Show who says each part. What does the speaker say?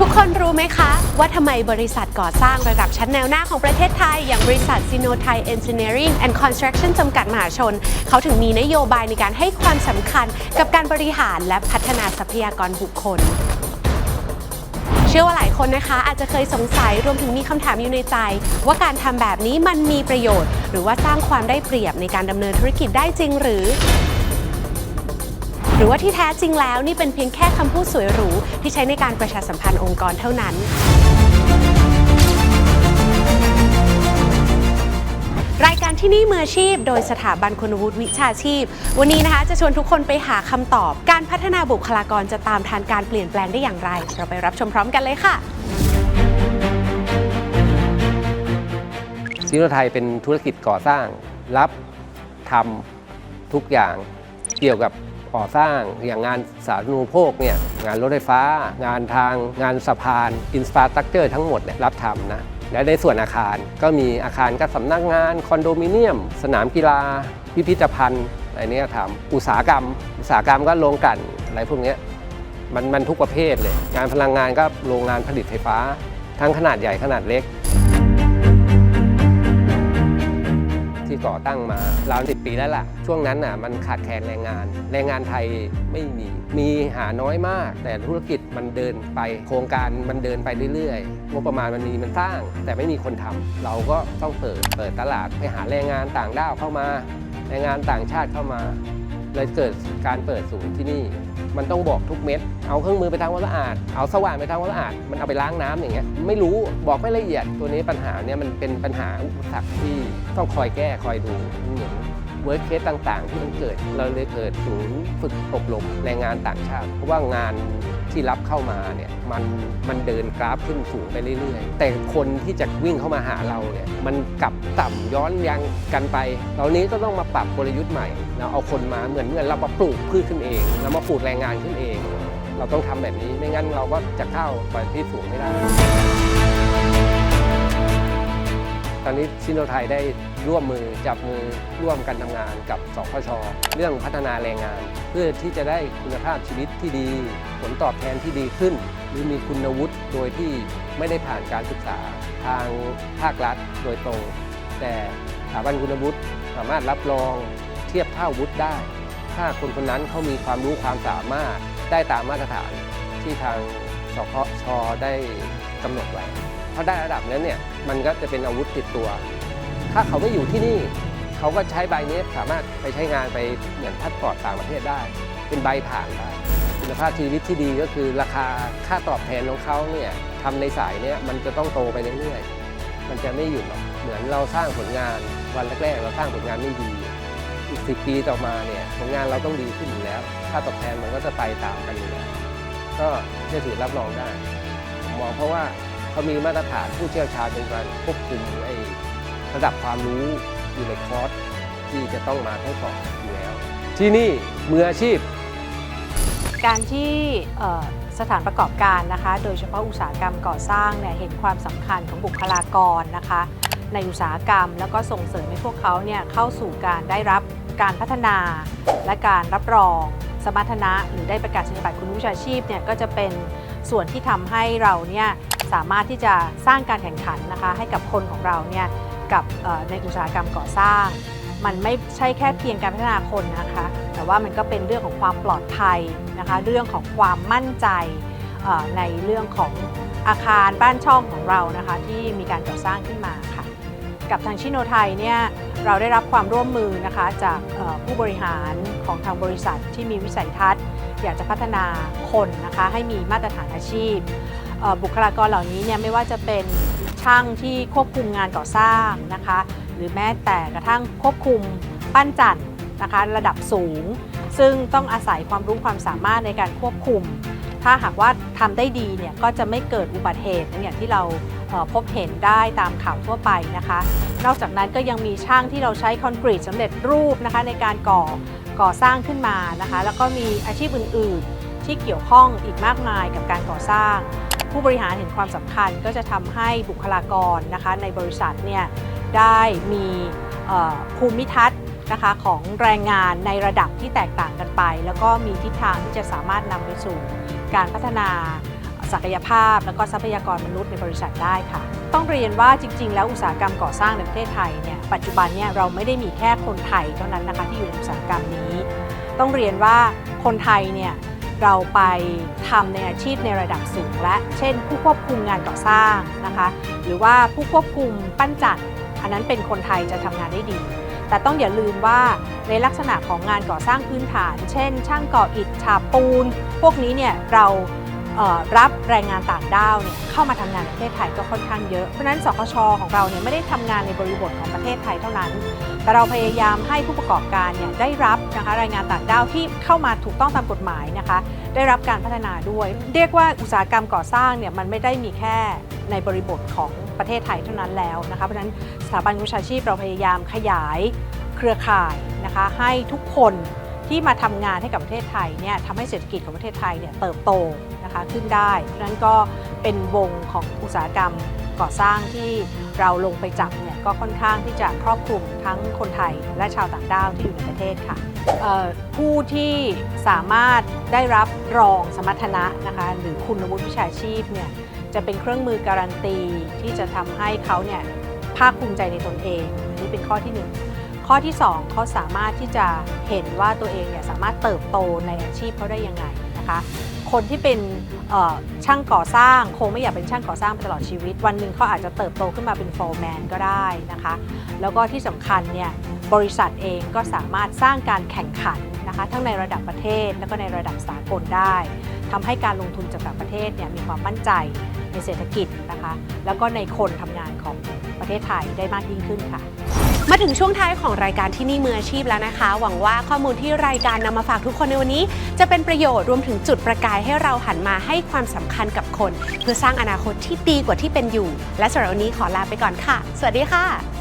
Speaker 1: ทุกคนรู้ไหมคะ ว่าทำไมบริษัทก่อสร้างระดับชั้นแนวหน้าของประเทศไทย อย่างบริษัท s i n o t h a i Engineering and Construction จำกัดมหาชน เขาถึงมีนโยบายในการให้ความสำคัญกับการบริหารและพัฒนาทรัพยากรบุคคล เชื่อว่าหลายคนนะคะ อาจจะเคยสงสัยรวมถึงมีคำถามอยู่ในใจ ว่าการทำแบบนี้มันมีประโยชน์ หรือว่าสร้างความได้เปรียบในการดำเนินธุรกิจได้จริงหรือ รือว่าที่แท้จริงแล้วนี่เป็นเพียงแค่คำพูดสวยหรู ที่ใช้ในการประชาสัมพันธ์องค์กรเท่านั้นรายการที่นี่มืออาชีพ โดยสถาบันคุณวุฒิวิชาชีพ วันนี้นะคะจะชวนทุกคนไปหาคำตอบ การพัฒนาบุคลากรจะตามทันการเปลี่ยนแปลงได้อย่างไร เราไปรับชมพร้อมกันเลยค่ะ
Speaker 2: ซีโนไทยเป็นธุรกิจก่อสร้าง รับทำทุกอย่างเกี่ยวกับ ก่อสร้าง อย่างงานสาธารณูปโภคเนี่ยงานรถไฟฟ้า งานทางงานสะพานอินฟราสตรักเจอร์ทั้งหมดเนี่ยรับทำนะและในส่วนอาคารก็มีอาคารก็สำนักงานคอนโดมิเนียม สนามกีฬา พิพิธภัณฑ์อะไรเนี้ยทำอุตสาหกรรม อุตสาหกรรมก็โรงกลั่นอะไรพวกเนี้ยมันมันทุกประเภทเลย งานพลังงานก็โรงงานผลิตไฟฟ้า ทั้งขนาดใหญ่ขนาดเล็ก ที่ก่อตั้งมาราวสิปีแล้วล่ะ ช่วงนั้นน่ะมันขาดแคลนแรงงาน แรงงานไทยไม่มี มีหาน้อยมาก แต่ธุรกิจมันเดินไป โครงการมันเดินไปเรื่อยๆงบประมาณมันมีมันสร้าง แต่ไม่มีคนทำเราก็ต้องเปิดเปิดตลาดไปหาแรงงานต่างด้าวเข้ามา แรงงานต่างชาติเข้ามา เลยเกิดการเปิดศูนย์ที่นี่ มันต้องบอกทุกเม็ด เอาเครื่องมือไปทำความสะอาด เอาสว่านไปทำความสะอาด มันเอาไปล้างน้ำอย่างเงี้ย ไม่รู้บอกไม่ละเอียด ตัวนี้ปัญหาเนี่ยมันเป็นปัญหาอุปสรรคที่ต้องคอยแก้คอยดูเหมือน เวิร์คเคสต่างๆ ที่มันเกิด เราเลยเกิดศูนย์ฝึกอบรมแรงงานต่างชาติ เพราะว่างานที่รับเข้ามาเนี่ยมันมันเดินกราฟขึ้นสูงไปเรื่อยๆ แต่คนที่จะวิ่งเข้ามาหาเราเนี่ยมันกลับต่ำย้อนยังกันไปเหล่านี้ก็ต้องมาปรับกลยุทธ์ใหม่เราเอาคนมาเหมือนเหมือนเรามาปลูกพืชขึ้นเองเรามาปลูกแรงงานขึ้นเอง เราต้องทำแบบนี้ไม่งั้นเราก็จะเข้าไปที่สูงไม่ได้ ตอนนี้ซิโนไทยได้ ร่วมมือจับมือร่วมกันทำงานกับสพชเรื่องพัฒนาแรงงาน เพื่อที่จะได้คุณภาพชีวิตที่ดี ผลตอบแทนที่ดีขึ้น หรือมีคุณวุฒิโดยที่ไม่ได้ผ่านการศึกษาทางภาครัฐโดยตรง แต่สถาบันคุณวุฒิสามารถรับรองเทียบเท่าวุฒิได้ ถ้าคนคนนั้นเขามีความรู้ความสามารถได้ตามมาตรฐานที่ทางสพชได้กำหนดไว้พอได้ระดับนั้นเนี่ยมันก็จะเป็นอาวุธติดตัว ถ้าเขาไม่อยู่ที่นี่ เขาก็ใช้ใบนี้สามารถไปใช้งานไปเหมือนพัดปอร์ตต่างประเทศได้ เป็นใบผ่านได้คุณภาพชีวิตที่ดีก็คือราคาค่าตอบแทนของเขาเนี่ยทำในสายเนี้ยมันจะต้องโตไปเรื่อยๆ มันจะไม่หยุดหรอกเหมือนเราสร้างผลงานวันแรกๆเราสร้างผลงานไม่ดี อีกสิปีต่อมาเนี่ยผลงานเราต้องดีขึ้นอยู่แล้ว ค่าตอบแทนมันก็จะไปตามกันอยู่แล้วก็เชื่อถือรับรองได้มมองเพราะว่าเขามีมาตรฐานผู้เชี่ยวชาญในการควบคุมไอ้ ระดับความรู้อยู่ในคอร์สที่จะต้องมาทดสอบอยู่แล้ว ที่นี่มืออาชีพ
Speaker 3: การที่เอ่อสถานประกอบการนะคะ โดยเฉพาะอุตสาหกรรมก่อสร้างเนี่ยเห็นความสำคัญของบุคลากรนะคะ ในอุตสาหกรรม แล้วก็ส่งเสริมให้พวกเขาเนี่ยเข้าสู่การได้รับการพัฒนา และการรับรอง สมรรถนะ หรือได้ประกาศนียบัตรคุณวุฒิวิชาชีพเนี่ยก็จะเป็นส่วนที่ทำให้เราเนี่ยสามารถที่จะสร้างการแข่งขันนะคะ ให้กับคนของเราเนี่ย กับในอุตสาหกรรมก่อสร้าง มันไม่ใช่แค่เพียงการพัฒนาคนนะคะ แต่ว่ามันก็เป็นเรื่องของความปลอดภัยนะคะ เรื่องของความมั่นใจในเรื่องของอาคารบ้านช่องของเรานะคะที่มีการก่อสร้างขึ้นมาค่ะ กับทางชิโนไทยเนี่ยเราได้รับความร่วมมือนะคะจากผู้บริหารของทางบริษัทที่มีวิสัยทัศน์ อยากจะพัฒนาคนนะคะให้มีมาตรฐานอาชีพ บุคลากรเหล่านี้เนี่ยไม่ว่าจะเป็น ช่างที่ควบคุมงานก่อสร้างนะคะ หรือแม้แต่กระทั่งควบคุมปั้นจันทร์นะคะระดับสูง ซึ่งต้องอาศัยความรู้ความสามารถในการควบคุม ถ้าหากว่าทำได้ดีเนี่ยก็จะไม่เกิดอุบัติเหตุอย่างที่เราพบเห็นได้ตามข่าวทั่วไปนะคะ นอกจากนั้นก็ยังมีช่างที่เราใช้คอนกรีตสำเร็จรูปนะคะในการก่อก่อสร้างขึ้นมานะคะ แล้วก็มีอาชีพอื่น ๆ ที่เกี่ยวข้องอีกมากมายกับการก่อสร้าง ผู้บริหารเห็นความสำคัญก็จะทำให้บุคลากรนะคะในบริษัทเนี่ยได้มีภูมิทัศน์นะคะของแรงงานในระดับที่แตกต่างกันไป แล้วก็มีทิศทางที่จะสามารถนำไปสู่การพัฒนาศักยภาพ แล้วก็ทรัพยากรมนุษย์ในบริษัทได้ค่ะ ต้องเรียนว่าจริง ๆ แล้วอุตสาหกรรมก่อสร้างในประเทศไทยเนี่ยปัจจุบันเนี่ยเราไม่ได้มีแค่คนไทยเท่านั้นนะคะที่อยู่ในอุตสาหกรรมนี้ ต้องเรียนว่าคนไทยเนี่ย เราไปทำในอาชีพในระดับสูง และเช่น ผู้ควบคุมงานก่อสร้างนะคะ หรือว่าผู้ควบคุมปั้นจันอันนั้นเป็นคนไทยจะทำงานได้ดี แต่ต้องอย่าลืมว่าในลักษณะของงานก่อสร้างพื้นฐาน เช่น ช่างก่ออิฐฉาบปูน พวกนี้เนี่ยเรา รับแรงงานต่างด้าวเนี่ยเข้ามาทำงานในประเทศไทยก็ค่อนข้างเยอะ เพราะนั้นสคชของเราเนี่ยไม่ได้ทำงานในบริบทของประเทศไทยเท่านั้น แต่เราพยายามให้ผู้ประกอบการเนี่ยได้รับนะคะแรงงานต่างด้าวที่เข้ามาถูกต้องตามกฎหมายนะคะ ได้รับการพัฒนาด้วย เรียกว่าอุตสาหกรรมก่อสร้างเนี่ยมันไม่ได้มีแค่ในบริบทของประเทศไทยเท่านั้นแล้วนะคะเพราะฉะนั้นสถาบันวิชาชีพเราพยายามขยายเครือข่ายนะคะให้ทุกคนที่มาทำงานให้กับประเทศไทยเนี่ยทำให้เศรษฐกิจของประเทศไทยเนี่ยเติบโต นะคะขึ้นได้ เพราะฉะนั้นก็เป็นวงของอุตสาหกรรมก่อสร้างที่เราลงไปจับเนี่ยก็ค่อนข้างที่จะครอบคลุมทั้งคนไทยและชาวต่างด้าวที่อยู่ในประเทศค่ะผู้ที่สามารถได้รับรองสมรรถนะนะคะหรือคุณวุฒิวิชาชีพเนี่ยจะเป็นเครื่องมือการันตีที่จะทำให้เขาเนี่ยภาคภูมิใจในตนเองอันนี้เป็นข้อที่หนึ่งข้อที่สองเขาสามารถที่จะเห็นว่าตัวเองเนี่ยสามารถเติบโตในอาชีพเขาได้ยังไงนะคะ คนที่เป็นช่างก่อสร้างคงไม่อยากเป็นช่างก่อสร้างไปตลอดชีวิต วันหนึ่งเขาอาจจะเติบโตขึ้นมาเป็นโฟร์แมนก็ได้นะคะ แล้วก็ที่สำคัญเนี่ยบริษัทเองก็สามารถสร้างการแข่งขันนะคะทั้งในระดับประเทศแล้วก็ในระดับสากลได้ทำให้การลงทุนจากต่างประเทศเนี่ยมีความมั่นใจในเศรษฐกิจนะคะ แล้วก็ในคนทำงานของประเทศไทยได้มากยิ่งขึ้นค่ะ
Speaker 1: มาถึงช่วงท้ายของรายการที่นี่มืออาชีพแล้วนะคะ หวังว่าข้อมูลที่รายการนำมาฝากทุกคนในวันนี้ จะเป็นประโยชน์รวมถึงจุดประกายให้เราหันมาให้ความสำคัญกับคน เพื่อสร้างอนาคตที่ดีกว่าที่เป็นอยู่ และสำหรับวันนี้ขอลาไปก่อนค่ะ สวัสดีค่ะ